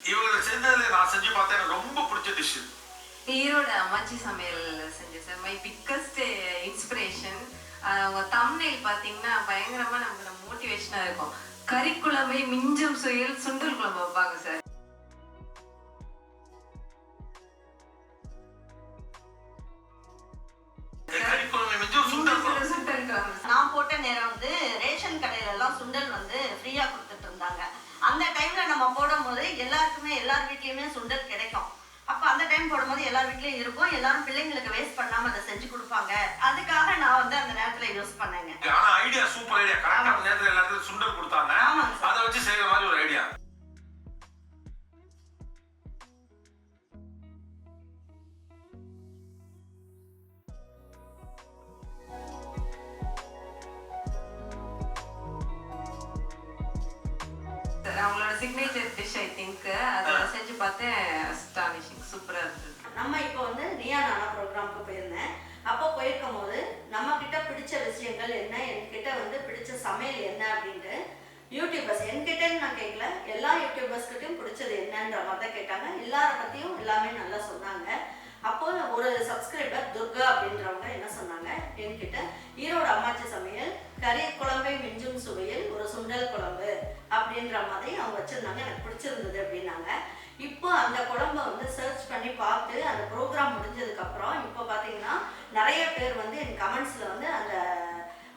இவங்களை செஞ்சதுல நான் செஞ்சு பார்த்தேன் எனக்கு ரொம்ப பிடிச்ச டிஷ் ஈரோட அம்மாச்சி சமையல் செஞ்சேன் சார் மை பிக்கஸ்ட் இன்ஸ்பிரேஷன் அவங்க தம்னைல் பார்த்தீங்கன்னா பயங்கரமாக நமக்கு மோட்டிவேஷனாக இருக்கும். கறிக்குழம்பை மிஞ்சும் சுயல் சுண்டல் குழம்பு வைப்பாங்க சார் நான் போட்ட நேரம் வந்து ரேஷன் கடையில எல்லாம் சுண்டல் வந்து ஃப்ரீயா அந்த டைம்ல நம்ம போடும்போது எல்லாருக்குமே எல்லார் வீட்லயுமே சுண்டல் கிடைக்கும். அப்ப அந்த டைம் போடும்போது எல்லார் வீட்லயும் இருக்கும். எல்லாரும் பிள்ளைங்களுக்கு வேஸ்ட் பண்ணாம அதை செஞ்சு கொடுப்பாங்க. அதுக்காக நான் வந்து அந்த நேரத்துல யூஸ் பண்ணேங்க. ஆனா ஐடியா சூப்பர் ஐடியா கரெக்டா நேரத்துல எல்லாத்துக்கும் சுண்டல் அவங்களோட சிக்னேச்சர் டிஷ் ஐ திங்க் அதை செஞ்சு பார்த்தேன். அஸ்டானிஷிங் சூப்பராக இருந்தது. நம்ம இப்போ வந்து நியா நானா ப்ரோக்ராமுக்கு போயிருந்தேன். அப்போ போயிருக்கும் போது நம்ம கிட்ட பிடிச்ச விஷயங்கள் என்ன? என்கிட்ட வந்து பிடிச்ச சமையல் என்ன அப்படின்ட்டு யூடியூபர்ஸ் என்கிட்டன்னு நான் கேட்கல. எல்லா யூடியூபர்ஸ்கிட்டையும் பிடிச்சது என்னன்ற மாதிரி தான் கேட்டாங்க. எல்லார பத்தியும் எல்லாமே நல்லா சொன்னாங்க. அப்போ ஒரு சப்ஸ்கிரைபர் துர்கா அப்படின்றவங்க என்ன சொன்னாங்க? என்கிட்ட ஈரோடு அம்மாச்சி சமையல் கறி குழம்பை மிஞ்சும் சுவையில் ஒரு சுண்டல் குழம்பு அப்படின்ற மாதிரி அவங்க வச்சுருந்தாங்க. எனக்கு பிடிச்சிருந்தது அப்படின்னாங்க. இப்போ அந்த குழம்ப வந்து சர்ச் பண்ணி பார்த்து அந்த ப்ரோக்ராம் முடிஞ்சதுக்கப்புறம் இப்போ பார்த்தீங்கன்னா நிறைய பேர் வந்து என் கமெண்ட்ஸில் வந்து அந்த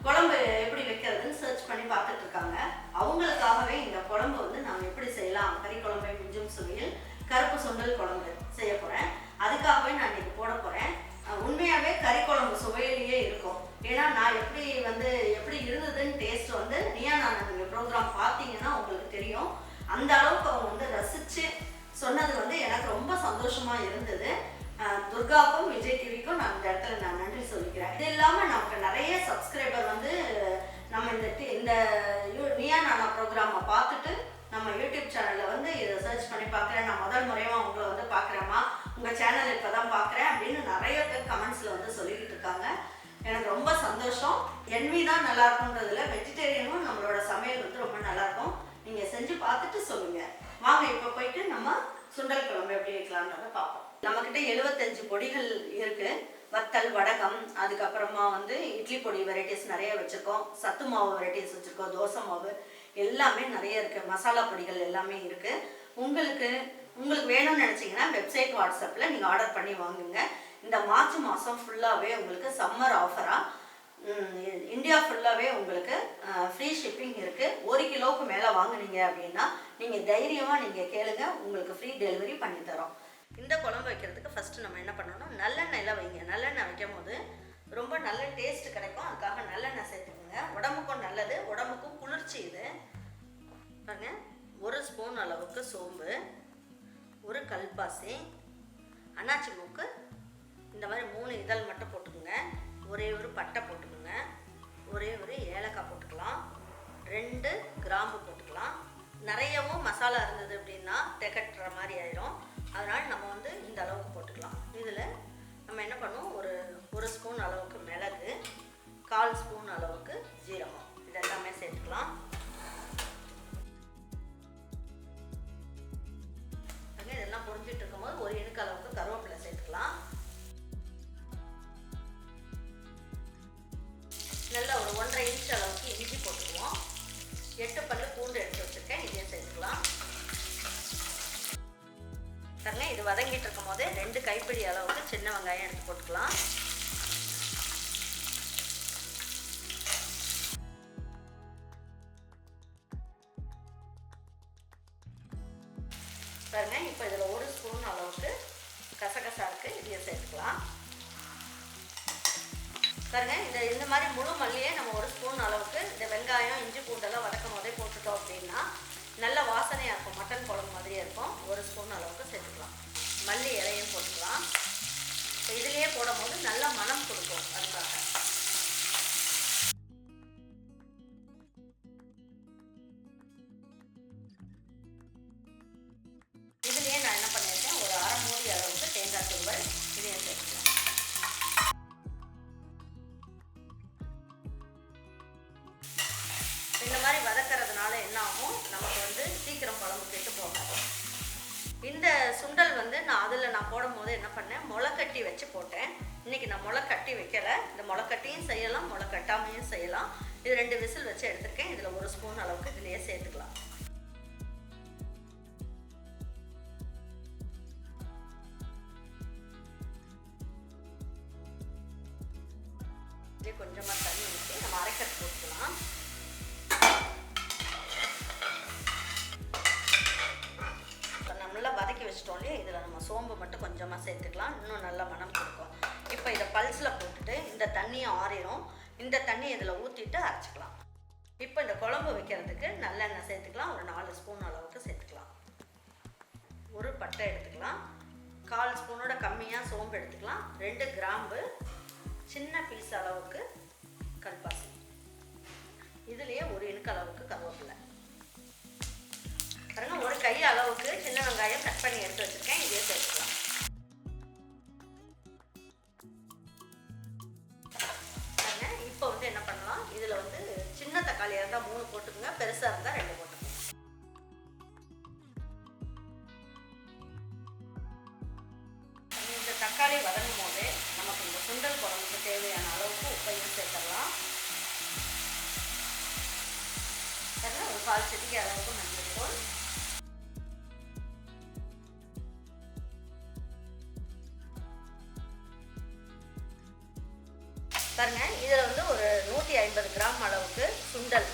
குழம்பு எப்படி வைக்கிறதுன்னு சர்ச் பண்ணி பார்த்துட்டு இருக்காங்க. அவங்களுக்காகவே இந்த குழம்பு வந்து நாம் எப்படி செய்யலாம்? கறி குழம்பை மிஞ்சும் சுவையில் கருப்பு சுண்டல் குழம்பு செய்ய போகிறேன் அதுக்காகவே நான் இன்றைக்கி போட போகிறேன் உண்மையாகவே கறி குழம்பு சுவையிலேயே இருக்கும். ஏன்னா நான் எப்படி வந்து எப்படி இருந்ததுன்னு டேஸ்ட் வந்து நீயா நான் நீங்க ப்ரோக்ராம் பார்த்தீங்கன்னா உங்களுக்கு தெரியும். அந்த அளவுக்கு அவங்க வந்து ரசித்து சொன்னது வந்து எனக்கு ரொம்ப சந்தோஷமாக இருந்தது. துர்காவுக்கும் விஜய் டிவிக்கும் நான் இந்த இடத்துல நான் நன்றி சொல்லிக்கிறேன். இது இல்லாமல் நமக்கு நிறைய சப்ஸ்கிரைபர் வந்து நம்ம இந்த இந்த யூ- நானா ப்ரோக்ராமை பார்த்துட்டு நம்ம யூடியூப் சேனலில் வந்து இதை சர்ச் பண்ணி பார்க்குறேன். நான் முதல் முறையாக உங்களை வந்து பார்க்குறேம்மா. உங்கள் சேனல் இப்போ தான் பார்க்குறேன் அப்படின்னு நிறைய பேர் கமெண்ட்ஸில் வந்து சொல்லிக்கிட்டு இருக்காங்க. எனக்கு ரொம்ப சந்தோஷம். என்வி தான் நல்லா இருக்கும்ன்றதுல வெஜிடேரியனும் நம்மளோட சமையல் வந்து ரொம்ப நல்லா இருக்கும். செஞ்சு பார்த்துட்டு சொல்லுங்கள் வாங்க இப்போ போயிட்டு நம்ம சுண்டல் குழம்பு எப்படி வைக்கலான்றத பார்ப்போம். நம்மக்கிட்ட எழுபத்தஞ்சு பொடிகள் இருக்குது வத்தல் வடகம் அதுக்கப்புறமா வந்து இட்லி பொடி வெரைட்டிஸ் நிறைய வச்சுருக்கோம். சத்து மாவு வெரைட்டிஸ் வச்சுருக்கோம். தோசை மாவு எல்லாமே நிறைய இருக்குது மசாலா பொடிகள் எல்லாமே இருக்குது உங்களுக்கு உங்களுக்கு வேணும்னு நினச்சிங்கன்னா வெப்சைட் வாட்ஸ்அப்பில் நீங்கள் ஆர்டர் பண்ணி வாங்குங்க. இந்த மார்ச் மாதம் ஃபுல்லாகவே உங்களுக்கு சம்மர் ஆஃபராக இந்தியா ஃபுல்லாகவே உங்களுக்கு ஃப்ரீ ஷிப்பிங் இருக்குது ஒரு கிலோவுக்கு மேலே வாங்குனீங்க அப்படின்னா நீங்கள் தைரியமாக நீங்கள் கேளுங்க உங்களுக்கு ஃப்ரீ டெலிவரி பண்ணி தரோம். இந்த குழம்பு வைக்கிறதுக்கு ஃபஸ்ட்டு நம்ம என்ன பண்ணணும் நல்லெண்ணெயில் வைங்க. நல்லெண்ணெய் வைக்கும் போது ரொம்ப நல்ல டேஸ்ட் கிடைக்கும். அதுக்காக நல்லெண்ணெய் சேர்த்துக்கோங்க. உடம்புக்கும் நல்லது. உடம்புக்கும் குளிர்ச்சி இது. பாருங்க. ஒரு ஸ்பூன் அளவுக்கு சோம்பு. ஒரு கல்பாசி அன்னாச்சி மூக்கு இந்த மாதிரி மூணு இதழ் மட்டும் போட்டுக்கோங்க. ஒரே ஒரு பட்டை போட்டுக்கோங்க. ஒரே ஒரு ஏலக்காய் போட்டுக்கலாம். ரெண்டு கிராம்பு போட்டுக்கலாம். நிறையவும் மசாலா இருந்தது அப்படின்னா திகட்டுற மாதிரி ஆயிரும். அதனால் நம்ம வந்து இந்த அளவுக்கு போட்டுக்கலாம். இதில் நம்ம என்ன பண்ணுவோம்? ஒரு ஒரு ஸ்பூன் அளவுக்கு மிளகு கால் ஸ்பூன் அளவுக்கு பாருங்க இது வதங்கிட்டு இருக்கும் போது ரெண்டு கைப்பிடி அளவுக்கு சின்ன வெங்காயம் எடுத்து போட்டுக்கலாம். பாருங்க இப்போ இதில் ஒரு ஸ்பூன் அளவுக்கு கசகசா இருக்குது இதையும் சேர்த்துக்கலாம். பாருங்க இந்த இந்த மாதிரி முழு மல்லியே நம்ம ஒரு ஸ்பூன் அளவுக்கு இந்த வெங்காயம் இஞ்சி பூண்டெல்லாம் வதக்கும் போதே போட்டுட்டோம் அப்படின்னா நல்ல வாசனையாக இருக்கும். மட்டன் குழம்பு மாதிரியே இருக்கும். ஒரு ஸ்பூன் அளவுக்கு சேர்த்துக்கலாம். மல்லி இலையும் போட்டுக்கலாம். இப்போ இதுலேயே போடும்போது நல்ல மனம் கொடுக்கும் அதுக்காக. இதுலேயே நான் என்ன பண்ணியிருக்கேன்? ஒரு அரை மூடி அளவுக்கு தேங்காய் துருவல் இதையும் சேர்த்துக்கலாம். இந்த மாதிரி வதக்கறதுனால என்ன ஆகும்? நம்ம சீக்கிரம் குழம்பு கெட்டு போகாது. இந்த சுண்டல் வந்து நான் அதில் நான் போடும் போது என்ன பண்ணேன்? முளைக்கட்டி வச்சு போட்டேன். இன்னைக்கு நான் முளை கட்டி இந்த முளை கட்டியும் செய்யலாம் முளை கட்டாமையும் செய்யலாம். இது ரெண்டு விசில் வச்சு எடுத்திருக்கேன். இதில் ஒரு ஸ்பூன் அளவுக்கு இதுலேயே சேர்த்துக்கலாம். கொஞ்சமாக தண்ணி ஊற்றி நம்ம அரைக்கிறது போட்டுக்கலாம் வச்சிட்டோம் இல்லையா இதில் நம்ம சோம்பு மட்டும் கொஞ்சமாக சேர்த்துக்கலாம். இன்னும் நல்ல மனம் கொடுக்கும். இப்போ இதை பல்ஸில் போட்டுட்டு இந்த தண்ணியை ஆறிடும் இந்த தண்ணி இதில் ஊற்றிட்டு அரைச்சிக்கலாம். இப்போ இந்த குழம்பு வைக்கிறதுக்கு நல்லெண்ணெய் சேர்த்துக்கலாம். ஒரு நாலு ஸ்பூன் அளவுக்கு சேர்த்துக்கலாம். ஒரு பட்டை எடுத்துக்கலாம். கால் ஸ்பூனோட கம்மியாக சோம்பு எடுத்துக்கலாம். ரெண்டு கிராம்பு. சின்ன பீஸ் அளவுக்கு கல்பாசி. இதுலேயே ஒரு இனுக்கு அளவுக்கு கருவேப்பிலை. பாருங்க ஒரு கை அளவுக்கு சின்ன வெங்காயம் கட் பண்ணி எடுத்து வச்சுருக்கேன். இதையே சேர்த்துக்கலாம். பாருங்க இப்போ வந்து என்ன பண்ணலாம்? இதில் வந்து சின்ன தக்காளியாக இருந்தால் மூணு போட்டுக்கோங்க பெருசாக இருந்தால் பாருங்கள் இதில் வந்து ஒரு நூற்றி ஐம்பது கிராம் அளவுக்கு சுண்டல்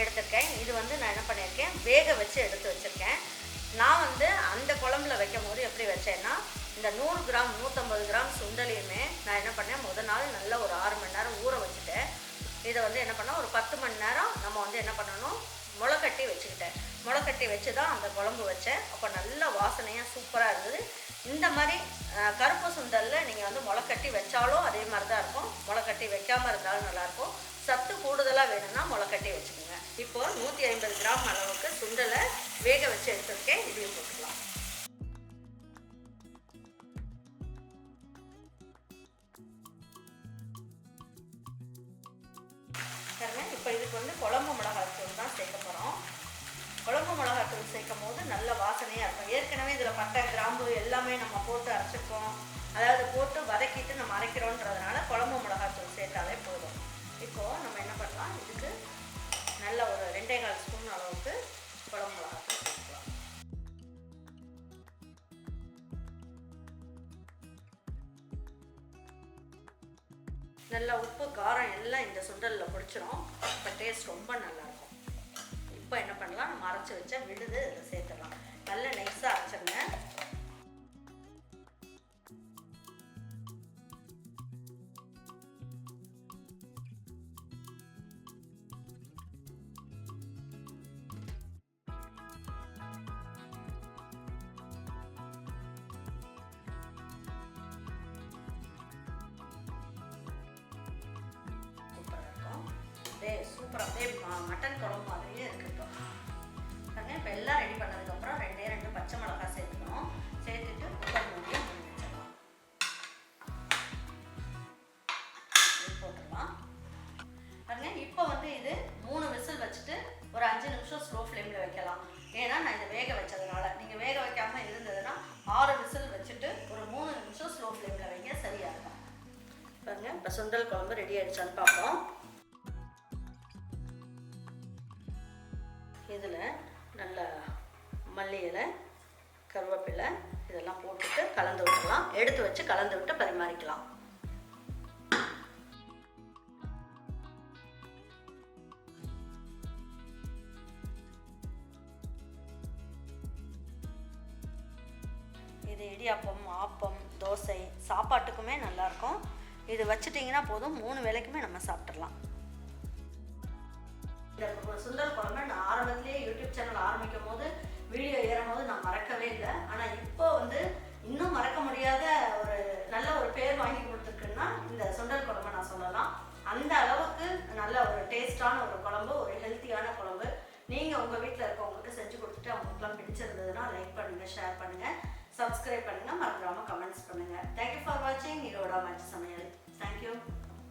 எடுத்திருக்கேன். இது வந்து நான் என்ன பண்ணியிருக்கேன் வேக வச்சு எடுத்து வச்சுருக்கேன். நான் வந்து அந்த குழம்புல வைக்கும் போது எப்படி வச்சேன்னா இந்த நூறு கிராம் நூற்றம்பது கிராம் சுண்டலையுமே நான் என்ன பண்ணேன் முத நாள் நல்ல ஒரு ஆறு மணி நேரம் ஊற வச்சுட்டேன் இதை வந்து என்ன பண்ணோம் ஒரு பத்து மணி நேரம் நம்ம வந்து என்ன பண்ணணும் முளைக்கட்டி வச்சுக்கிட்டேன். முளைக்கட்டி வச்சு தான் அந்த குழம்பு வச்சேன். அப்போ நல்ல வாசனையாக சூப்பராக இருந்தது. இந்த மாதிரி கருப்பு சுண்டலில் நீங்கள் வந்து முளைக்கட்டி வச்சாலும் அதே மாதிரி தான் இருக்கும் முளைக்கட்டி வைக்காமல் இருந்தாலும் நல்லாயிருக்கும். சத்து கூடுதலாக வேணும்னா முளைக்கட்டி வச்சுக்கோங்க. இப்போ நூற்றி ஐம்பது கிராம் அளவுக்கு சுண்டலை வேக வச்சு எடுத்துருக்கேன். இதையும் போட்டுக்கலாம். இப்போ இதுக்கு வந்து குழம்பு மிளகாத்தூள் தான் சேர்க்க போகிறோம் குழம்பு மிளகாத்தூள் சேர்க்கும் போது நல்ல வாசனையாக இருக்கும். ஏற்கனவே இதில் பட்டை கிராம்பு எல்லாமே நம்ம போட்டு அரைச்சிருக்கோம். அதாவது போட்டு வதக்கிட்டு நம்ம அரைக்கிறோன்றதுனால குழம்பு மிளகாத்தூள் சேர்த்தாலே போதும். இப்போது நம்ம என்ன பண்ணலாம்? இதுக்கு நல்ல ஒரு ரெண்டே கால் ஸ்பூன் அளவுக்கு குழம்பு மிளகாத்தூள் சேர்க்கலாம். நல்லா உப்பு காரம் எல்லாம் இந்த சுண்டலில் பிடிச்சிரும் இப்போ டேஸ்ட் ரொம்ப நல்லாயிருக்கும் இப்போ என்ன பண்ணலாம்? நம்ம அரைச்சி வச்ச விழுது இதில் சேர்த்துடலாம். நல்ல நைஸாக அரைச்சிருங்க சூப்பர் அப்படியே மட்டன் குழம்பு மாதிரியே இருக்கட்டும் பாருங்க இப்போ எல்லாம் ரெடி பண்ணதுக்கப்புறம் ரெண்டே ரெண்டு பச்சை மிளகாய் சேர்த்துக்கணும். சேர்த்துட்டு குக்கர் மூடி வச்சிடலாம். போட்டுடலாம். பாருங்க இப்போ வந்து இது மூணு விசில் வச்சுட்டு ஒரு அஞ்சு நிமிஷம் ஸ்லோ ஃப்ளேமில் வைக்கலாம். ஏன்னா நான் இதை வேக வச்சதுனால. நீங்கள் வேக வைக்காமல் இருந்ததுன்னா ஆறு விசில் வச்சுட்டு ஒரு மூணு நிமிஷம் ஸ்லோ ஃப்ளேமில் வைங்க சரியாக இருக்கும் பாருங்க இப்போ சுண்டல் குழம்பு ரெடி ஆகிடுச்சான்னு பார்ப்போம். இதில் நல்ல மல்லி இலை கருவேப்பிலை இதெல்லாம் போட்டுட்டு கலந்து விட்டுலாம் எடுத்து வச்சு கலந்து விட்டு பரிமாறிக்கலாம். இது இடியாப்பம் ஆப்பம் தோசை சாப்பாட்டுக்குமே நல்லாயிருக்கும். இது வச்சுட்டிங்கன்னா போதும். மூணு வேளைக்குமே நம்ம சாப்பிட்றலாம் சுண்டல் குழம்பு நான் ஆரம்பத்திலேயே யூடியூப் சேனல் ஆரம்பிக்கும் போது வீடியோ ஏறும் போது நான் மறக்கவே இல்லை. ஆனால் இப்போ வந்து இன்னும் மறக்க முடியாத